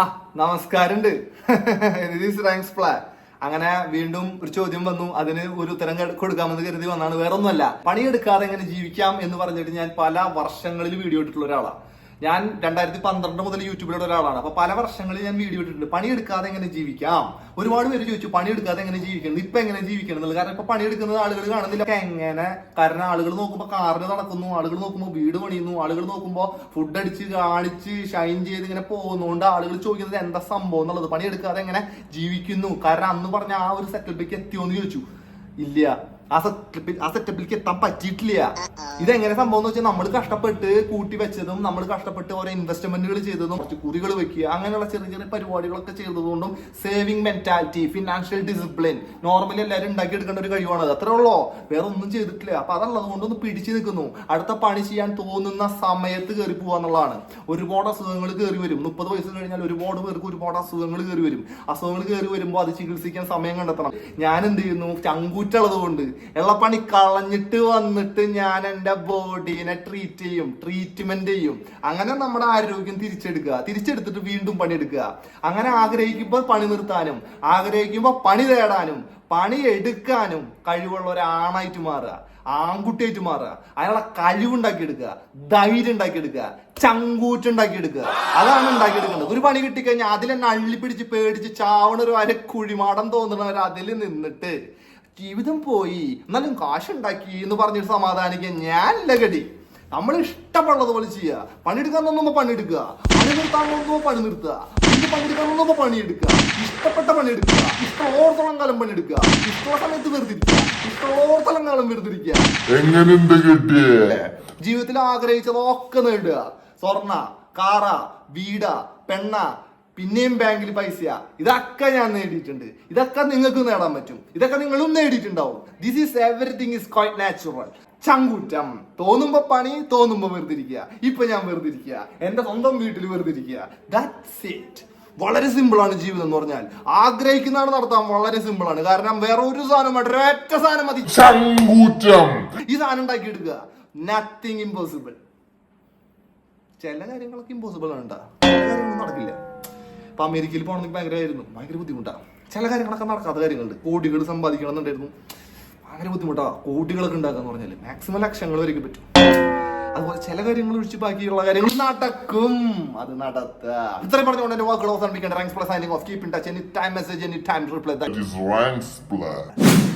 ആ നമസ്കാരമുണ്ട്. ദിസ് അങ്ങനെ വീണ്ടും ഒരു ചോദ്യം വന്നു. അതിന് ഒരു ഉത്തരം കൊടുക്കാമെന്ന് കരുതി വന്നാണ്. വേറൊന്നുമല്ല. പണിയെടുക്കാതെ എങ്ങനെ ജീവിക്കാം എന്ന് പറഞ്ഞിട്ട് ഞാൻ പല വർഷങ്ങളിൽ വീഡിയോ ഇട്ടിട്ടുള്ള ഒരാളാണ് ഞാൻ രണ്ടായിരത്തി പന്ത്രണ്ട് മുതൽ യൂട്യൂബിലുള്ള ഒരാളാണ്. അപ്പൊ പല വർഷങ്ങളിൽ ഞാൻ വീഡിയോ ഇട്ടിട്ടുണ്ട്. പണിയെടുക്കാതെ എങ്ങനെ ജീവിക്കാം? ഒരുപാട് പേര് ചോദിച്ചു പണിയെടുക്കാതെ എങ്ങനെ ജീവിക്കണം? ഇപ്പൊ എങ്ങനെ ജീവിക്കണം? എന്നുള്ളത് കാരണം ഇപ്പൊ പണിയെടുക്കുന്നത് ആളുകൾ കാണുന്നില്ല. എങ്ങനെ? കാരണം ആളുകൾ നോക്കുമ്പോൾ കാറിന് നടക്കുന്നു ആളുകൾ നോക്കുമ്പോൾ വീട് പണിയുന്നു ആളുകൾ നോക്കുമ്പോൾ ഫുഡ് അടിച്ച് കാണിച്ച് ഷൈൻ ചെയ്ത് ഇങ്ങനെ പോകുന്നതുകൊണ്ട് ആളുകൾ ചോദിക്കുന്നത് എന്താ സംഭവം എന്നുള്ളത്. പണിയെടുക്കാതെ എങ്ങനെ ജീവിക്കുന്നു? കാരണം അന്ന് പറഞ്ഞ ആ ഒരു സെറ്റപ്പിലേക്ക് എത്തിയോ എന്ന് ചോദിച്ചു. ഇല്ല. ആ സെറ്റപ്പിൽ ആ സെറ്റപ്പിലേക്ക് എത്താൻ പറ്റിയിട്ടില്ല. ഇതെങ്ങനെ സംഭവം എന്ന് വെച്ചാൽ നമ്മൾ കഷ്ടപ്പെട്ട് കൂട്ടി വെച്ചതും നമ്മൾ കഷ്ടപ്പെട്ട് ഓരോ ഇൻവെസ്റ്റ്മെന്റുകൾ ചെയ്തതും കുറച്ച് കുറികൾ വെക്കുക അങ്ങനെയുള്ള ചെറിയ ചെറിയ പരിപാടികളൊക്കെ ചെയ്തതുകൊണ്ടും saving mentality financial discipline normally എല്ലാവരും ഉണ്ടാക്കി എടുക്കേണ്ട ഒരു കഴിവാണ് അത്രേ ഉള്ളോ. വേറെ ഒന്നും ചെയ്തിട്ടില്ല. അപ്പൊ അതുള്ളത് കൊണ്ടൊന്ന് പിടിച്ചു നിൽക്കുന്നു. അടുത്ത പണി ചെയ്യാൻ തോന്നുന്ന സമയത്ത് കയറി പോവാന്നുള്ളതാണ് ഒരുപാട് അസുഖങ്ങൾ കയറി വരും. മുപ്പത് വയസ്സ് കഴിഞ്ഞാൽ ഒരുപാട് പേർക്ക് ഒരുപാട് അസുഖങ്ങൾ കയറി വരും. അസുഖങ്ങൾ കയറി വരുമ്പോൾ അത് ചികിത്സിക്കാൻ സമയം കണ്ടെത്തണം. ഞാൻ എന്ത് ചെയ്യുന്നു? ചങ്കൂറ്റുള്ളത് കൊണ്ട് എള്ളപ്പണി കളഞ്ഞിട്ട് വന്നിട്ട് ഞാൻ എന്റെ ബോഡീനെ ട്രീറ്റ് ചെയ്യും ട്രീറ്റ്മെന്റ് ചെയ്യും. അങ്ങനെ നമ്മുടെ ആരോഗ്യം തിരിച്ചെടുക്കുക. തിരിച്ചെടുത്തിട്ട് വീണ്ടും പണിയെടുക്കുക. അങ്ങനെ ആഗ്രഹിക്കുമ്പോൾ പണി നിർത്താനും ആഗ്രഹിക്കുമ്പോൾ പണി തേടാനും പണി എടുക്കാനും കഴിവുള്ള ഒരാണായിട്ട് മാറുക ആൺകുട്ടിയായിട്ട് മാറുക. അയാളെ കഴിവുണ്ടാക്കിയെടുക്കുക ധൈര്യം ഉണ്ടാക്കിയെടുക്കുക ചങ്കൂറ്റുണ്ടാക്കിയെടുക്കുക. അതാണ് എടുക്കുന്നത് ഒരു പണി കിട്ടിക്കഴിഞ്ഞാൽ അതിലെന്നെ അള്ളിപ്പിടിച്ച് പേടിച്ച് ചാവണ ഒരു അര കുഴിമാടം തോന്നുന്നവർ അതിൽ നിന്നിട്ട് ജീവിതം പോയി എന്നാലും കാശുണ്ടാക്കി എന്ന് പറഞ്ഞിട്ട് സമാധാനിക്കാൻ ഞാൻ ലഗടി നമ്മൾ ഇഷ്ടമുള്ളത് പോലെ ചെയ്യുക പണിയെടുക്കാൻ തോന്നുമ്പോ പണിയെടുക്കുക. പണി നിർത്താൻ തോന്നുമ്പോ പണി നിർത്തുക. ഇത് പണിയെടുക്കാൻ പണിയെടുക്കുക. ഇഷ്ടപ്പെട്ട പണിയെടുക്കുക. ഇഷ്ടമുള്ളോടത്തോളം കാലം പണിയെടുക്കുക. ഇഷ്ടമുള്ള സമയത്ത് വെറുതിരിക്കുക ഇഷ്ടമുള്ളോടത്തോളം കാലം വെറുതിരിക്കുക ജീവിതത്തിൽ ആഗ്രഹിച്ചതൊക്കെ നേടുക. സ്വർണ കാറ വീട പെണ്ണ പിന്നെയും ബാങ്കിൽ പൈസ ഇതൊക്കെ ഞാൻ നേടിയിട്ടുണ്ട്. ഇതൊക്കെ നിങ്ങൾക്ക് നേടാൻ പറ്റും. ഇതൊക്കെ നിങ്ങളും നേടിയിട്ടുണ്ടാവും. This is everything is quite natural ചങ്കൂറ്റം. തോന്നുമ്പോ പണി തോന്നുമ്പോ വെറുതിരിക്കുക. ഇപ്പൊ ഞാൻ വെറുതിരിക്കുക. എന്റെ സ്വന്തം വീട്ടിൽ വെറുതിരിക്കുക. ദാറ്റ്സ് ഇറ്റ് വളരെ സിമ്പിൾ ആണ് ജീവിതം എന്ന് പറഞ്ഞാൽ. ആഗ്രഹിക്കുന്നതാണ് നടത്താൻ വളരെ സിമ്പിൾ ആണ്. കാരണം വേറെ ഒരു സാധനം ഒരൊറ്റ സാധനം മതി. ചങ്കൂറ്റം. ഈ സാധനം ഉണ്ടാക്കി എടുക്കുക. നത്തിങ് ഇമ്പോസിബിൾ ചില കാര്യങ്ങളൊക്കെ ഇമ്പോസിബിൾ ആണ് കേട്ടോ നടക്കില്ല. ഇപ്പൊ അമേരിക്കയിൽ പോകണമെങ്കിൽ ഭയങ്കരമായിരുന്നു. ഭയങ്കര ബുദ്ധിമുട്ടാണ് ചില കാര്യങ്ങളൊക്കെ നടക്കാത്ത കാര്യങ്ങളുണ്ട്. കോടികൾ സമ്പാദിക്കണം എന്നുണ്ടായിരുന്നു ഭയങ്കര ബുദ്ധിമുട്ടാ. കോടികളൊക്കെ ഉണ്ടാക്കാന്ന് പറഞ്ഞാൽ മാക്സിമം ലക്ഷങ്ങൾ വരെയൊക്കെ പറ്റും. അതുപോലെ ചില കാര്യങ്ങൾ ഒഴിച്ച് ബാക്കിയുള്ള കാര്യങ്ങൾ നടക്കും. അത് നടത്താം. ഇത്രയും പറഞ്ഞുകൊണ്ട് എന്റെ വാക്കുകൾ അവസാനിപ്പിക്കേണ്ട thanks plus signing off keep in touch any time message any time reply that is thanks blood.